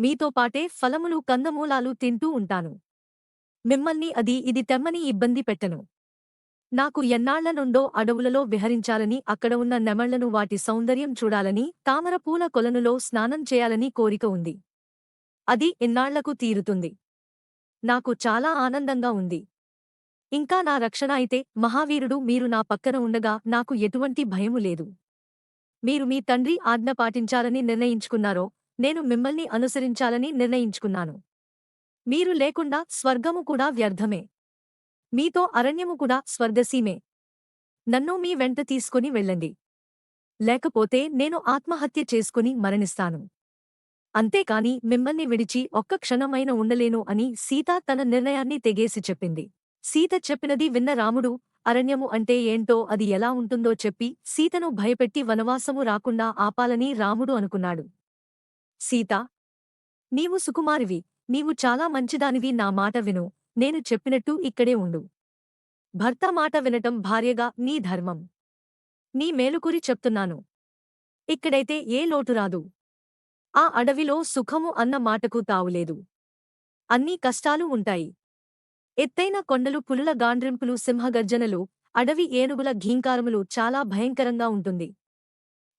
మీతో పాటే ఫలములు కందమూలాలు తింటూ ఉంటాను. మిమ్మల్ని అది ఇది తెమ్మని ఇబ్బంది పెట్టను. నాకు ఎన్నాళ్ళ నుండో అడవులలో విహరించాలని అక్కడ ఉన్న నెమళ్ళను వాటి సౌందర్యం చూడాలని తామరపూల కొలనులో స్నానం చేయాలని కోరిక ఉంది. అది ఇన్నాళ్ళకు తీరుతుంది. నాకు చాలా ఆనందంగా ఉంది. ఇంకా నా రక్షణ అయితే మహావీరుడు మీరు నా పక్కన ఉండగా నాకు ఎటువంటి భయము లేదు. మీరు మీ తండ్రి ఆజ్ఞ పాటించాలని నిర్ణయించుకున్నారో నేను మిమ్మల్ని అనుసరించాలని నిర్ణయించుకున్నాను. మీరు లేకుండా స్వర్గము కూడా వ్యర్థమే. మీతో అరణ్యము కూడా స్వర్గసీమే. నన్ను మీ వెంట తీసుకుని వెళ్ళండి. లేకపోతే నేను ఆత్మహత్య చేసుకుని మరణిస్తాను. అంతేకాని మిమ్మల్ని విడిచి ఒక్క క్షణమైన ఉండలేను అని సీత తన నిర్ణయాన్ని తెగేసి చెప్పింది. సీత చెప్పినది విన్న రాముడు అరణ్యము అంటే ఏంటో అది ఎలా ఉంటుందో చెప్పి సీతను భయపెట్టి వనవాసము రాకుండా ఆపాలని రాముడు అనుకున్నాడు. సీత నీవు సుకుమారివి. నీవు చాలా మంచిదానివి. నా మాట విను. నేను చెప్పినట్టు ఇక్కడే ఉండు. భర్త మాట వినటం భార్యగా నీ ధర్మం. నీ మేలుకురి చెప్తున్నాను. ఇక్కడైతే ఏ లోటు రాదు. ఆ అడవిలో సుఖము అన్న మాటకు తావులేదు అన్నీ కష్టాలు ఉంటాయి. ఎత్తైన కొండలు పులుల గాండ్రింపులు సింహగర్జనలు అడవి ఏనుగుల ఘీంకారములు చాలా భయంకరంగా ఉంటుంది.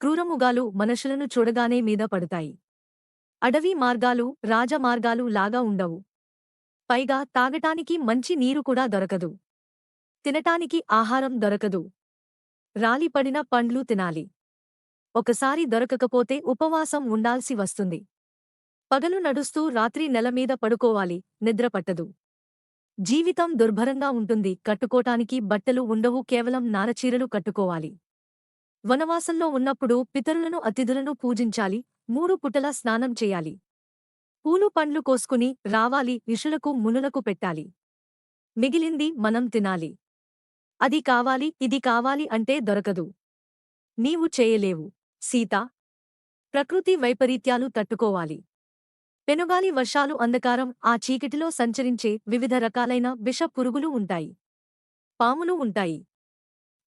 క్రూరముగాలు మనుషులను చూడగానే మీద పడతాయి. అడవి మార్గాలు రాజమార్గాలు లాగా ఉండవు. పైగా తాగటానికి మంచి నీరు కూడా దొరకదు. తినటానికి ఆహారం దొరకదు. రాలిపడిన పండ్లు తినాలి. ఒకసారి దొరకకపోతే ఉపవాసం ఉండాల్సి వస్తుంది. పగలు నడుస్తూ రాత్రి నెలమీద పడుకోవాలి నిద్రపట్టదు జీవితం దుర్భరంగా ఉంటుంది కట్టుకోటానికి బట్టలు ఉండవు కేవలం నారచీరలు కట్టుకోవాలి. వనవాసంలో ఉన్నప్పుడు పితరులను అతిథులను పూజించాలి మూడు పుటల స్నానం చేయాలి. పూలు పండ్లు కోసుకుని రావాలి ఋషులకు మునులకు పెట్టాలి. మిగిలింది మనం తినాలి. అది కావాలి ఇది కావాలి అంటే దొరకదు. నీవు చేయలేవు. సీత ప్రకృతి వైపరీత్యాలు తట్టుకోవాలి. పెనుగాలి వర్షాలు అంధకారం ఆ చీకటిలో సంచరించే వివిధ రకాలైన విష పురుగులు ఉంటాయి. పాములు ఉంటాయి.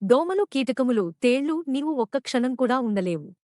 దోమలు కీటకములు తేళ్ళు నీవు ఒక్క క్షణం కూడా ఉండలేవు.